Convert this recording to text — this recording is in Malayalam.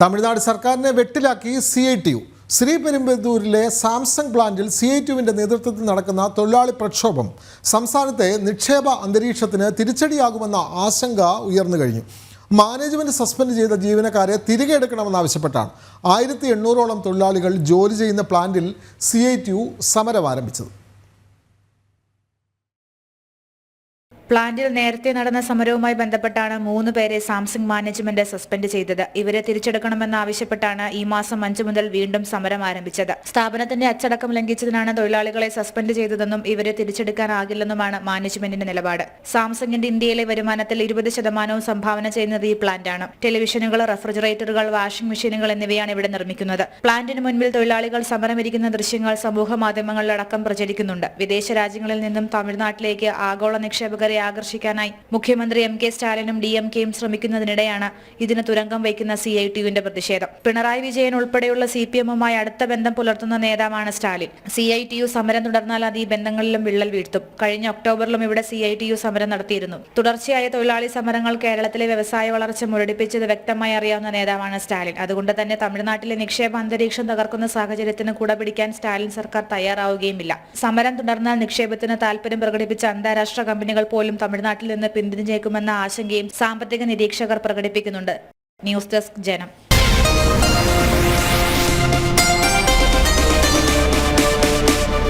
തമിഴ്നാട് സർക്കാരിനെ വെട്ടിലാക്കി സി ഐ ടി യു. ശ്രീപെരുമ്പത്തൂരിലെ സാംസങ് പ്ലാന്റിൽ സി ഐ ടിയുവിന്റെ നേതൃത്വത്തിൽ നടക്കുന്ന തൊഴിലാളി പ്രക്ഷോഭം. സംസ്ഥാനത്തെ നിക്ഷേപ അന്തരീക്ഷത്തിന് തിരിച്ചടിയാകുമെന്ന ആശങ്ക ഉയർന്നു കഴിഞ്ഞു. മാനേജ്മെന്റ് സസ്പെൻഡ് ചെയ്ത ജീവനക്കാരെ തിരികെ എടുക്കണമെന്നാവശ്യപ്പെട്ടാണ് ആയിരത്തി എണ്ണൂറോളം തൊഴിലാളികൾ ജോലി ചെയ്യുന്ന പ്ലാന്റിൽ സി ഐ ടി യു സമരം ആരംഭിച്ചത് പ്ലാന്റിൽ നേരത്തെ നടന്ന സമരവുമായി ബന്ധപ്പെട്ടാണ് മൂന്ന് പേരെ സാംസങ് മാനേജ്മെന്റ് സസ്പെൻഡ് ചെയ്തത്. ഇവരെ തിരിച്ചെടുക്കണമെന്നാവശ്യപ്പെട്ടാണ് ഈ മാസം അഞ്ചു മുതൽ വീണ്ടും സമരം ആരംഭിച്ചത്. സ്ഥാപനത്തിന്റെ അച്ചടക്കം ലംഘിച്ചതിനാണ് തൊഴിലാളികളെ സസ്പെൻഡ് ചെയ്തതെന്നും ഇവരെ തിരിച്ചെടുക്കാനാകില്ലെന്നുമാണ് മാനേജ്മെന്റിന്റെ നിലപാട്. സാംസങ്ങിന്റെ ഇന്ത്യയിലെ വരുമാനത്തിൽ ഇരുപത് ശതമാനവും സംഭാവന ചെയ്യുന്നത് ഈ പ്ലാന്റാണ്. ടെലിവിഷനുകൾ റെഫ്രിജറേറ്ററുകൾ വാഷിംഗ് മെഷീനുകൾ എന്നിവയാണ് ഇവിടെ നിർമ്മിക്കുന്നത്. പ്ലാന്റിന് മുൻപിൽ തൊഴിലാളികൾ സമരമിരിക്കുന്ന ദൃശ്യങ്ങൾ സമൂഹ മാധ്യമങ്ങളിലടക്കം പ്രചരിക്കുന്നുണ്ട്. വിദേശ രാജ്യങ്ങളിൽ നിന്നും തമിഴ്നാട്ടിലേക്ക് ആഗോള നിക്ഷേപകരെ ആകർഷിക്കാനായി. മുഖ്യമന്ത്രി എം കെ സ്റ്റാലിനും ഡി എം കെയും ശ്രമിക്കുന്നതിനിടെയാണ് ഇതിന് തുരങ്കം വയ്ക്കുന്ന സി ഐ ടിയുവിന്റെ പ്രതിഷേധം. പിണറായി വിജയൻ ഉൾപ്പെടെയുള്ള സി പി എമ്മുമായി അടുത്ത ബന്ധം പുലർത്തുന്ന നേതാവാണ് Stalin. C I T U സമരം തുടർന്നാൽ അത് ഈ ബന്ധങ്ങളിലും വിള്ളൽ വീഴ്ത്തും. കഴിഞ്ഞ ഒക്ടോബറിലും ഇവിടെ സി ഐ ടി യു സമരം നടത്തിയിരുന്നു. തുടർച്ചയായ തൊഴിലാളി സമരങ്ങൾ കേരളത്തിലെ വ്യവസായ വളർച്ച മുരടിപ്പിച്ചത് വ്യക്തമായി അറിയാവുന്ന നേതാവാണ് സ്റ്റാലിൻ. അതുകൊണ്ട് തന്നെ തമിഴ്നാട്ടിലെ നിക്ഷേപ അന്തരീക്ഷം തകർക്കുന്ന സാഹചര്യത്തിന് കൂടെ പിടിക്കാൻ സ്റ്റാലിൻ സർക്കാർ തയ്യാറാവുകയുമില്ല. സമരം തുടർന്നാൽ നിക്ഷേപത്തിന് താൽപര്യം പ്രകടിപ്പിച്ച അന്താരാഷ്ട്ര കമ്പനികൾ പോലും തമിഴ്നാട്ടിൽ നിന്ന് പിന്തിരിഞ്ഞേക്കുമെന്ന ആശങ്കയും സാമ്പത്തിക നിരീക്ഷകർ പ്രകടിപ്പിക്കുന്നുണ്ട്. ന്യൂസ് ഡെസ്ക് ജനം.